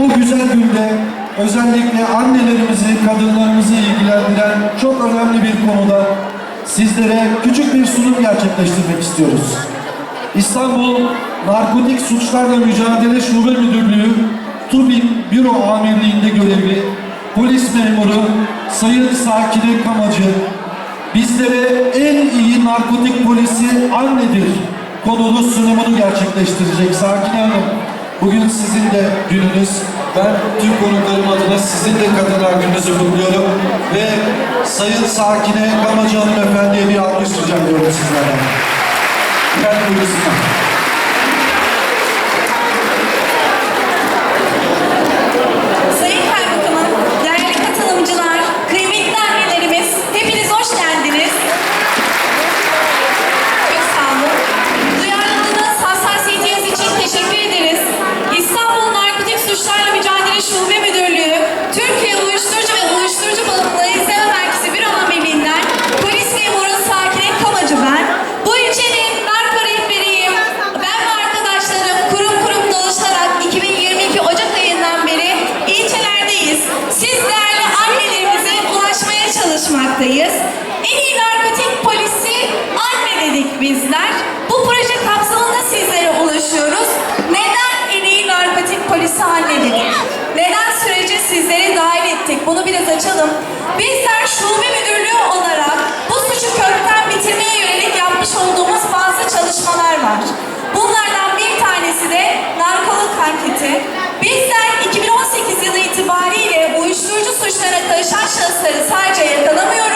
bu güzel günde özellikle annelerimizi, kadınlarımızı ilgilendiren çok önemli bir konuda sizlere küçük bir sunum gerçekleştirmek istiyoruz. İstanbul Narkotik Suçlarla Mücadele Şube Müdürlüğü TUBİM Büro Amirliği'nde görevli polis memuru Sayın Sakine Kamacı bizlere en iyi narkotik polisi annedir konulu sunumunu gerçekleştirecek Sakine Hanım. Bugün sizin de gününüz. Ben tüm konuklarım adına sizin de Kadınlar Günü'nüzü kutluyorum. Ve Sayın Sakine Kamacı Hanımefendi'ye bir alkış rica ediyorum sizlerden. Efendim buyursunlar. açalım. Bizler Şube Müdürlüğü olarak bu suçu kökten bitirmeye yönelik yapmış olduğumuz bazı çalışmalar var. Bunlardan bir tanesi de narkolik hareketi. Bizler 2018 yılı itibariyle uyuşturucu suçlarına karışan şahısları sadece yakalamıyoruz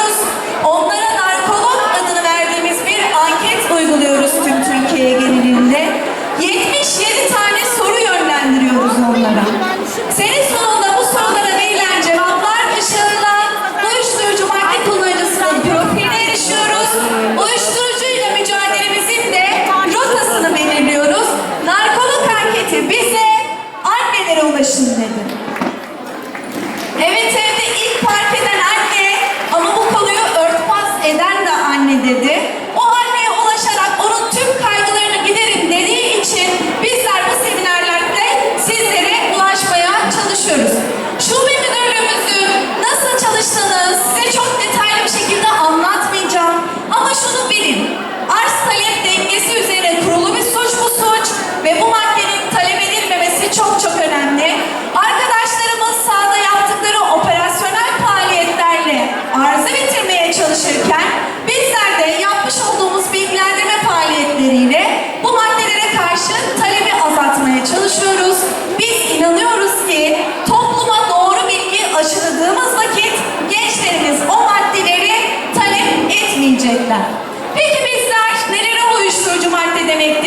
verecekler. Peki bizler nelere uyuşturucu madde demek?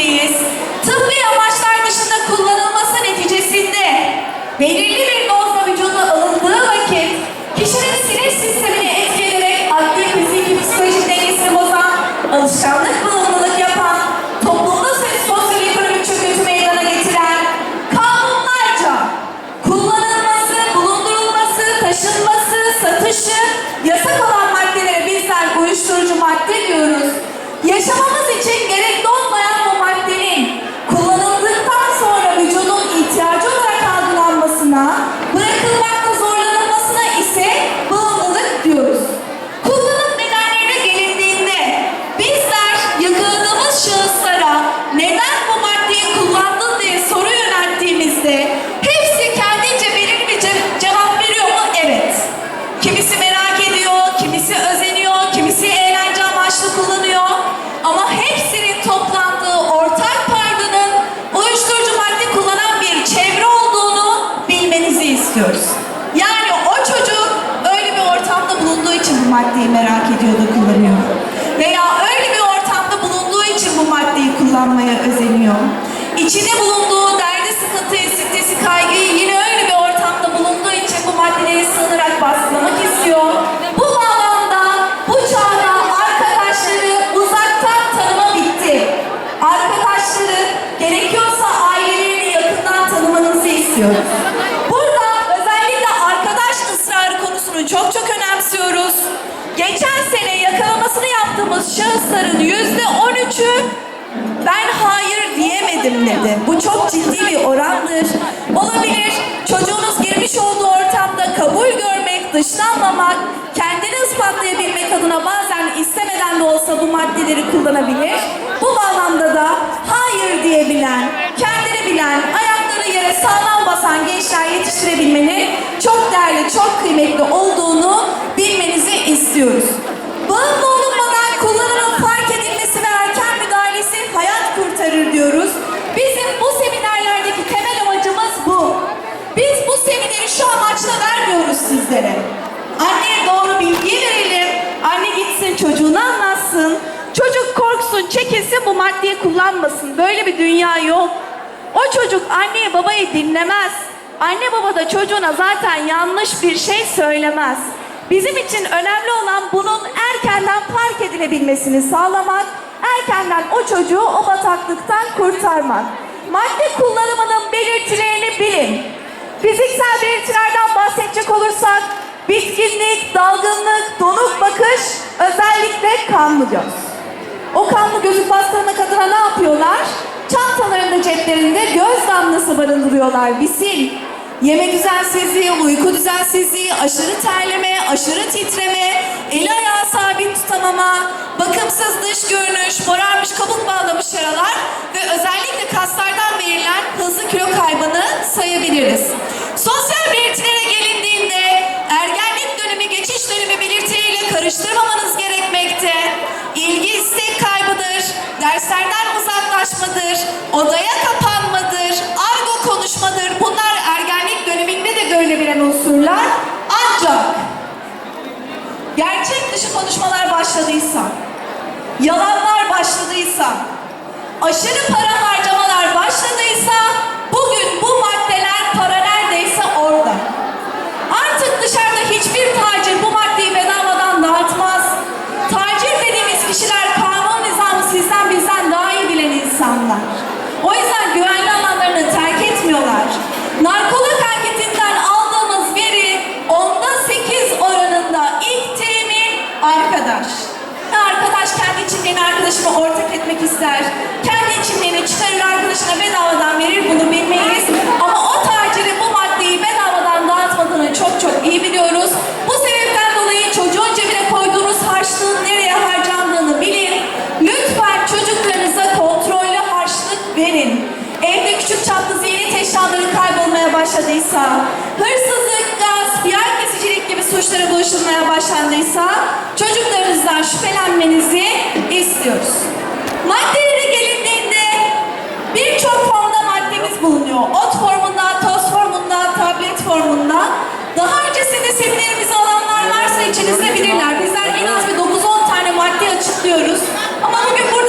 içinde bulun verilmedi. Bu çok ciddi bir orandır. Olabilir çocuğunuz girmiş olduğu ortamda kabul görmek, dışlanmamak, kendini ispatlayabilmek adına bazen istemeden de olsa bu maddeleri kullanabilir. Bu bağlamda da hayır diyebilen, kendini bilen, ayakları yere sağlam basan gençler yetiştirebilmenin çok değerli, çok kıymetli olduğunu bilmenizi istiyoruz. Bağımlı sizlere. Anneye doğru bilgi verelim. Anne gitsin çocuğunu anlatsın. Çocuk korksun, çekinsin bu maddeyi kullanmasın. Böyle bir dünya yok. O çocuk anneyi babayı dinlemez. Anne baba da çocuğuna zaten yanlış bir şey söylemez. Bizim için önemli olan bunun erkenden fark edilebilmesini sağlamak, erkenden o çocuğu o bataklıktan kurtarmak. Madde kullanımının belirtilerini bilin. Fiziksel belirtilerden bahsedecek olursak, bitkinlik, dalgınlık, donuk bakış, özellikle kanlı göz. O kanlı gözü bastırmak adına ne yapıyorlar? Çantalarında ceplerinde göz damlası barındırıyorlar. Visil. Yeme düzensizliği, uyku düzensizliği, aşırı terleme, aşırı titreme, eli ayağı sabit tutamama, bakımsız dış görünüş, morarmış kabuk bağlamış yaralar ve özellikle kaslardan verilen hızlı kilo kaybını sayabiliriz. Sosyal belirtilere gelindiğinde ergenlik dönemi geçiş dönemi belirtileriyle karıştırmamanız gerekmekte. İlgi istek kaybıdır, derslerden uzaklaşmadır, odaya kapanmadır, argo konuşmadır. Bunlar ergenlik döneminde de görülebilen unsurlar. Ancak gerçek dışı konuşmalar başladıysa, yalanlar başladıysa, aşırı para harcamalar başladıysa bugün bu maddeler para neredeyse orada. Artık dışarıda hiçbir tacir bu maddeyi bedavadan dağıtmaz. Tacir dediğimiz kişiler kanun nizamı sizden bizden daha iyi bilen insanlar. O yüzden güvenli alanlarını terk etmiyorlar. Narkolog anketinden aldığımız veri onda 8 oranında ilk temin arkadaş. Arkadaş kendi içimliğini arkadaşına ortak etmek ister. Kendi içimliğini çıkarır arkadaşına bedavadan verir bunu bilmeyiz. Ama o tacirin bu maddeyi bedavadan dağıtmadığını çok çok iyi biliyoruz. Bu sebepten dolayı çocuğun cebine koyduğunuz harçlığın nereye harcandığını bilin. Lütfen çocuklarınıza kontrollü harçlık verin. Evde küçük çaplı zihni eşyaları kaybolmaya başladıysa, hırsızlık, gasp, yer kesicilik gibi suçlara bulaşılmaya başlandıysa çocuklarınızdan şüphelenmenizi istiyoruz. Maddelere bulunuyor. Ot formunda, toz formunda, tablet formunda. Daha öncesinde seminerimizi alanlar varsa içinizde bilirler. Bizler en az bir 9-10 tane madde açıklıyoruz. Ama bugün burada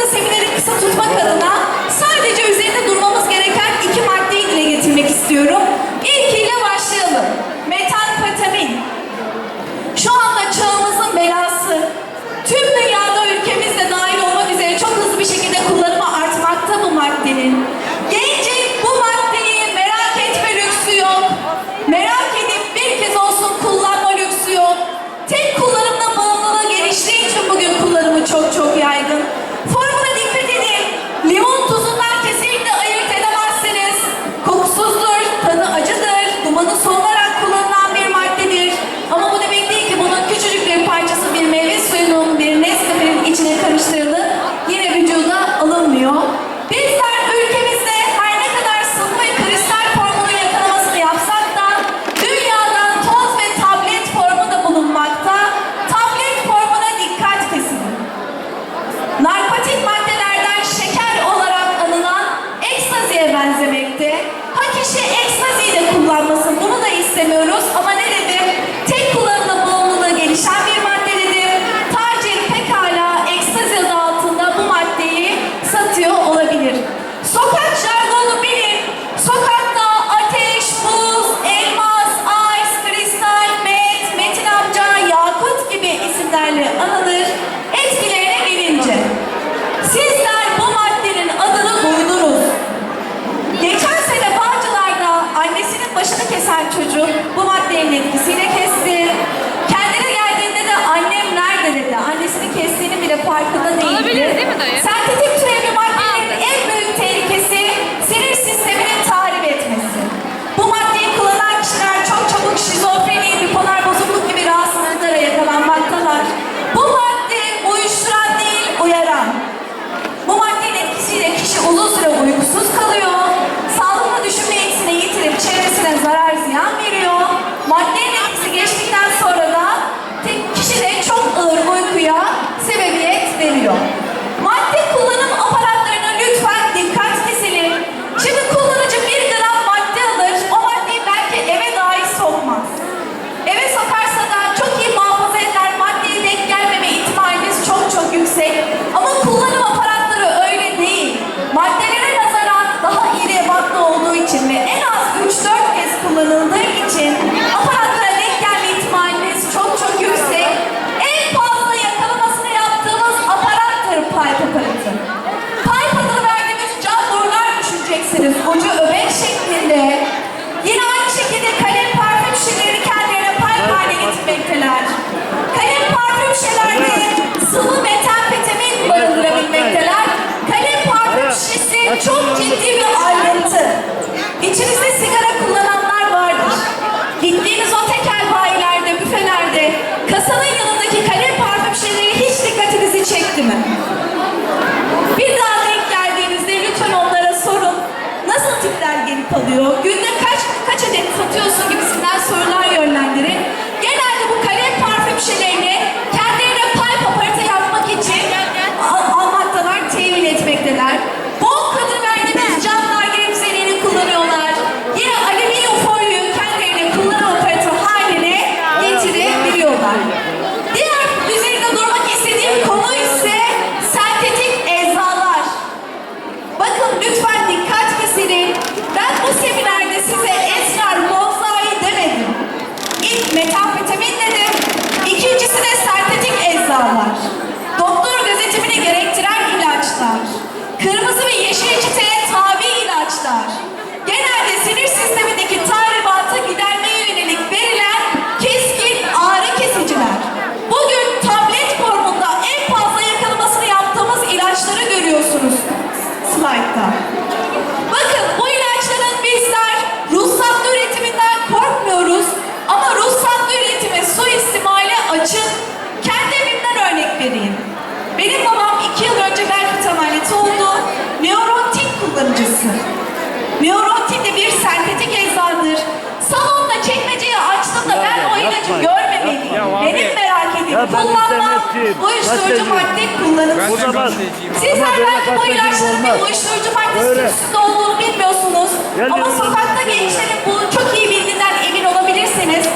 Ya ben istemezsin. Uyuşturucu madde kullanın. O zaman sizler belki bu ilaçların uyuşturucu maddesi üstünde olduğunu bilmiyorsunuz. Ama sokakta gençlerin bunu çok iyi bildiğinden emin olabilirsiniz.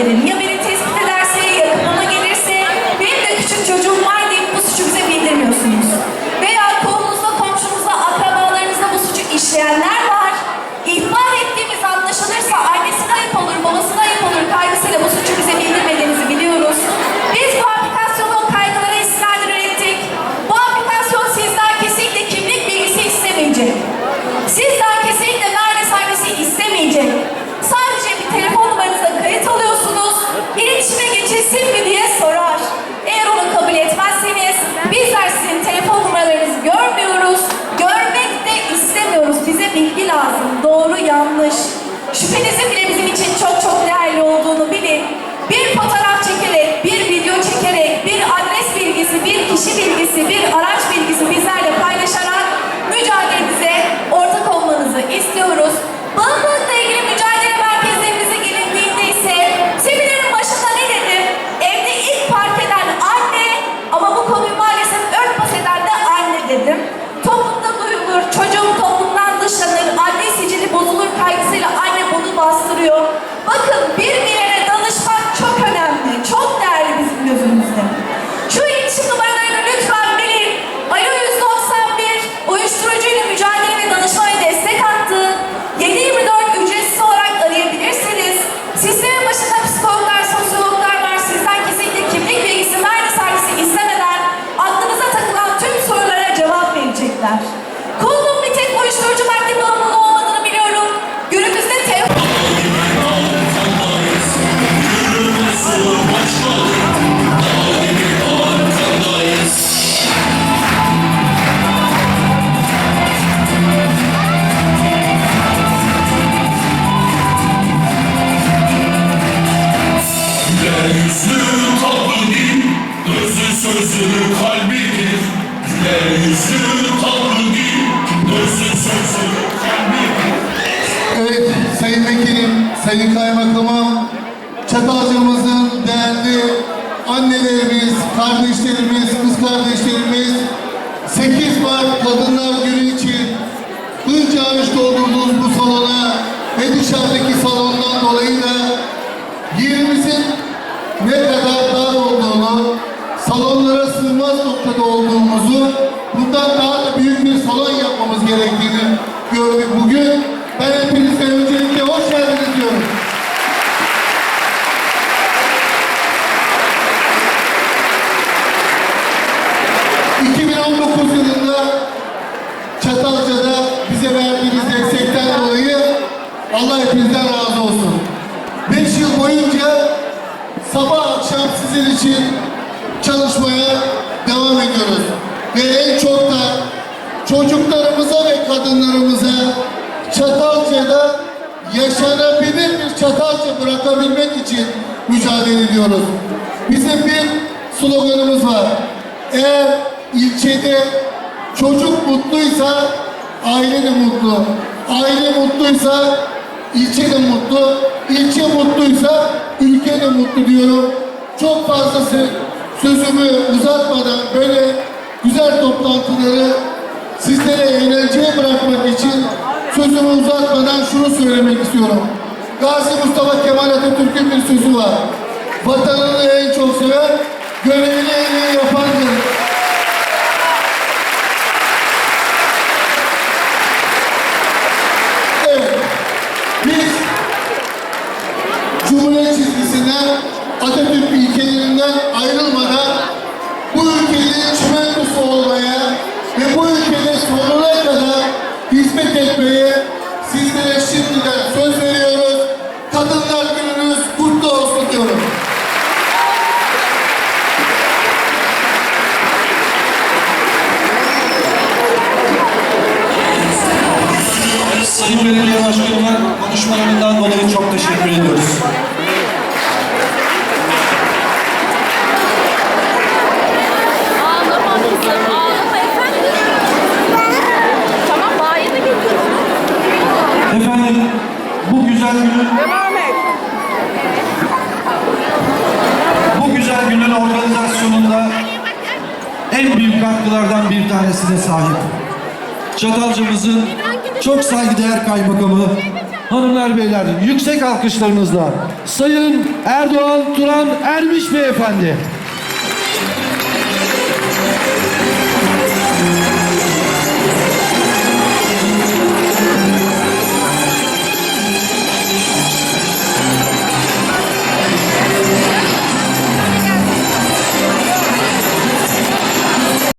Jeremías Sayın Kaymakamım, Çatalca'mızın değerli annelerimiz, kardeşlerimiz, kız kardeşlerimiz 8 Mart Kadınlar Günü için hınca hınç doldurduğunuz bu salona ve dışarıdaki salondan dolayı da yerimizin ne kadar dar olduğunu, salonlara sığmaz noktada olduğumuzu, bundan daha da büyük bir salon yapmamız gerektiğini gördük bugün. ...2019 yılında Çatalca'da bize verdiğiniz destekten dolayı Allah hepinizden razı olsun. 5 yıl boyunca sabah akşam sizin için çalışmaya devam ediyoruz. Ve en çok da çocuklarımıza ve kadınlarımıza Çatalca'da yaşanabilir bir Çatalca bırakabilmek için mücadele ediyoruz. Bizim bir sloganımız var. Eğer ilçede çocuk mutluysa aile de mutlu. Aile mutluysa ilçe de mutlu. İlçe mutluysa ülke de mutlu diyorum. Çok fazla sö- sözümü uzatmadan böyle güzel toplantıları sizlere eğlenceye bırakmak için sözümü uzatmadan şunu söylemek istiyorum. Gazi Mustafa Kemal Atatürk'ün bir sözü var. Vatanını en çok seven, görevini en iyi yapandır. Atatürk ilkelerinden ayrılmadan bu ülkenin çimentosu olmaya ve bu ülkede sonuna kadar hizmet etmeye sizlere şimdiden söz veriyoruz. Kadınlar gününüz kutlu olsun diyorum. Sayın Belediye Başkanı'na konuşmalarından dolayı çok teşekkür ediyoruz. Ağlama kızım, ağlama efendim. Tamam, bayi de getiriyorum. Efendim bu güzel günün bu güzel günün organizasyonunda en büyük katkılardan bir tanesine sahip. Çatalca'mızın çok saygıdeğer kaymakamı hanımlar beyler yüksek alkışlarınızla Sayın Erdoğan Turan Ermiş Beyefendi.